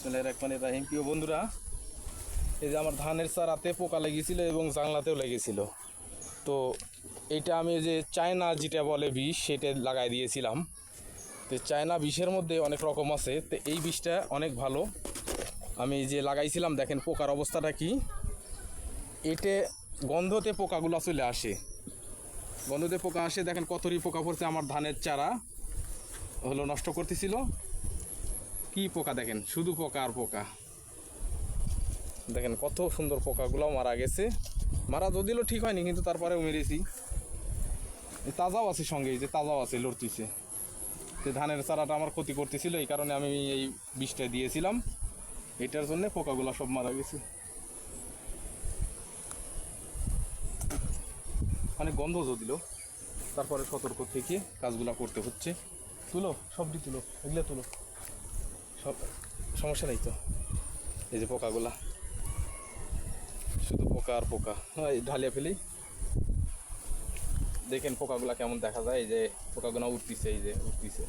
বিসমিল্লাহির রহমানির রহিম। প্রিয় বন্ধুরা, এই যে আমার ধানের চারাতে পোকা লেগেছিল এবং জাংলাতেও লেগেছিল। তো এইটা আমি যে চায়না যেটা বলে বিষ, সেটা লাগাই দিয়েছিলাম। তো চায়না বিষের মধ্যে অনেক রকম আছে, তো এই বিষটা অনেক ভালো। আমি যে লাগাইছিলাম, দেখেন পোকার অবস্থাটা কি। এতে গন্ধতে পোকাগুলো চলে আসে। গন্ধতে পোকা আসে, দেখেন কতরি পোকা পড়ছে আমার ধানের চারা। হলো নষ্ট করতেছিল। কি পোকা দেখেন? শুধু পোকা আর পোকা। দেখেন কত সুন্দর পোকাগুলো মারা গেছে। মারা যদিও ঠিক হয়নি, কিন্তু তারপরেও মেরেছি। তাজাও আছে সঙ্গে যে তাজাও আছে, লড়তিছে। যে ধানের চারাটা আমার ক্ষতি করতেছিল, এই কারণে আমি এই বিষটা দিয়েছিলাম। এটার জন্য পোকাগুলো সব মারা গেছে। অনেক গন্ধ দিল তারপরে সতর্ক থেকে কাজগুলো করতে হচ্ছে। তুলো সবটি তুলো, এগুলো তুলো। সব সমস্যা নেই তো। এই যে পোকাগুলা। শুধু পোকা আর পোকা। হ্যাঁ ঢালিয়ে ফেলি। দেখেন পোকাগুলা কেমন দেখা যায়। এই যে পোকাগুলো উঠতিছে, এই যে উঠতিছে।